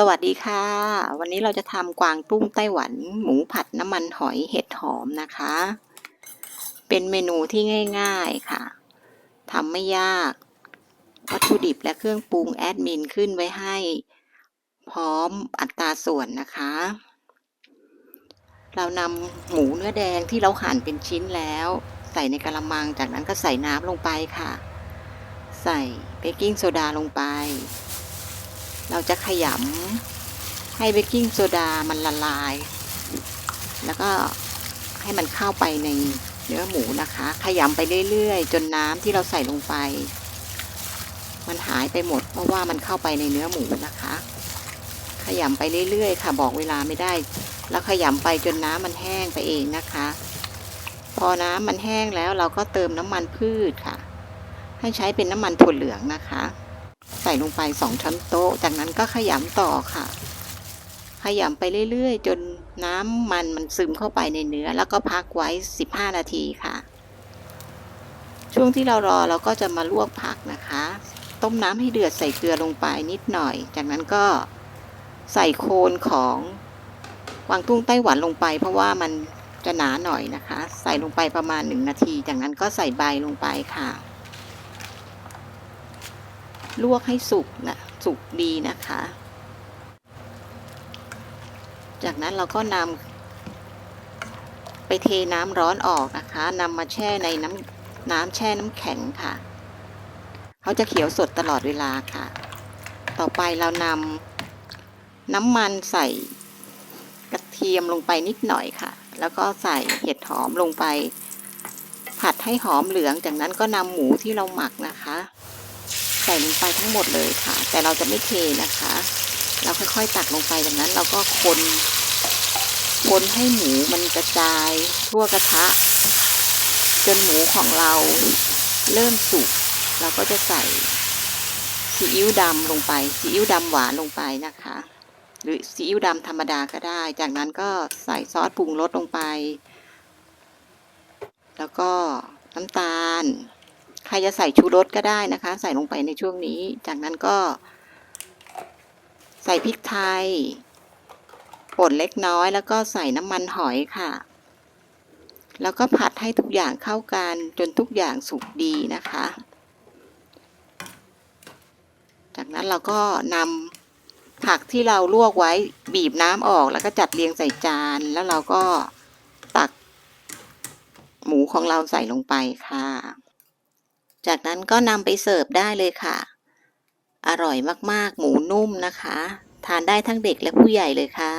สวัสดีค่ะ วันนี้เราจะทำกวางตุ้งไต้หวัน หมูผัดน้ำมันหอยเห็ดหอมนะคะ เป็นเมนูที่ง่าย ๆค่ะทำไม่ยาก วัตถุดิบและเครื่องปรุงแอดมินขึ้นไว้ให้ พร้อมอัตราส่วนนะคะ เรานำหมูเนื้อแดงที่เราหั่นเป็นชิ้นแล้ว ใส่ในกระมังจากนั้นก็ใส่น้ำลงไปค่ะ ใส่เบกกิ้งโซดาลงไป เราจะขยำให้เบกกิ้งโซดามันละลาย แล้วก็ให้มันเข้าไปในเนื้อหมูนะคะ ขยำไปเรื่อยๆ จนน้ำที่เราใส่ลงไป มันหายไปหมด เพราะว่ามันเข้าไปในเนื้อหมูนะคะ ขยำไปเรื่อยๆ ค่ะ บอกเวลาไม่ได้ แล้วขยำไปจนน้ำมันแห้งไปเองนะคะ พอน้ำมันแห้งแล้วเราก็เติมน้ำมันพืชค่ะ ให้ใช้เป็นน้ำมันถั่วเหลืองนะคะ ส่ลงไปสองช้อนโต๊ะ จากนั้นก็ขยำต่อค่ะ ขยำไปเรื่อยๆ จนน้ำมันมันซึมเข้าไปในเนื้อ แล้วก็พักไว้ 15 นาทีค่ะ ช่วงที่เรารอเราก็จะมาลวกผักนะคะ ต้มน้ำให้เดือดใส่เกลือลงไปนิดหน่อย จากนั้นก็ใส่โคนของกวางตุ้งไต้หวันลงไป เพราะว่ามันจะหนาหน่อยนะคะ ใส่ลงไปประมาณ 1 นาที จากนั้นก็ใส่ใบลงไปค่ะ ลวกให้สุกนะสุกดีนะคะ จากนั้นเราก็นำไปเทน้ำร้อนออกนะคะนำมาแช่ในน้ำน้ำแช่น้ำแข็งค่ะ เขาจะเขียวสดตลอดเวลาค่ะ ต่อไปเรานำน้ำมันใส่กระเทียมลงไปนิดหน่อยค่ะ แล้วก็ใส่เห็ดหอมลงไป ผัดให้หอมเหลือง จากนั้นก็นำหมูที่เราหมักนะคะ ใส่ลงไปทั้งหมดเลยค่ะ แต่เราจะไม่เทนะคะ เราค่อยๆตักลงไปจากนั้น เราก็คนคนให้หมูมันกระจายทั่วกระทะ จนหมูของเราเริ่มสุกเราก็จะใส่ซีอิ๊วดำลงไปซีอิ๊วดำหวานลงไปนะคะ หรือซีอิ๊วดำธรรมดาก็ได้ จากนั้นก็ใส่ซอสปรุงรสลงไป แล้วก็น้ำตาล ใครจะใส่ชูรสก็ได้นะคะ ใส่ลงไปในช่วงนี้ จากนั้นก็ ใส่พริกไทยป่นเล็กน้อยแล้วก็ใส่น้ำมันหอยค่ะ แล้วก็ผัดให้ทุกอย่างเข้ากันจนทุกอย่างสุกดีนะคะ จากนั้นเราก็นำผักที่เราลวกไว้บีบน้ำออกแล้วก็จัดเรียงใส่จานแล้วเราก็ตักหมูของเราใส่ลงไปค่ะ จากนั้นก็นำไปเสิร์ฟได้เลยค่ะ อร่อยมากๆ หมูนุ่มนะคะ ทานได้ทั้งเด็กและผู้ใหญ่เลยค่ะ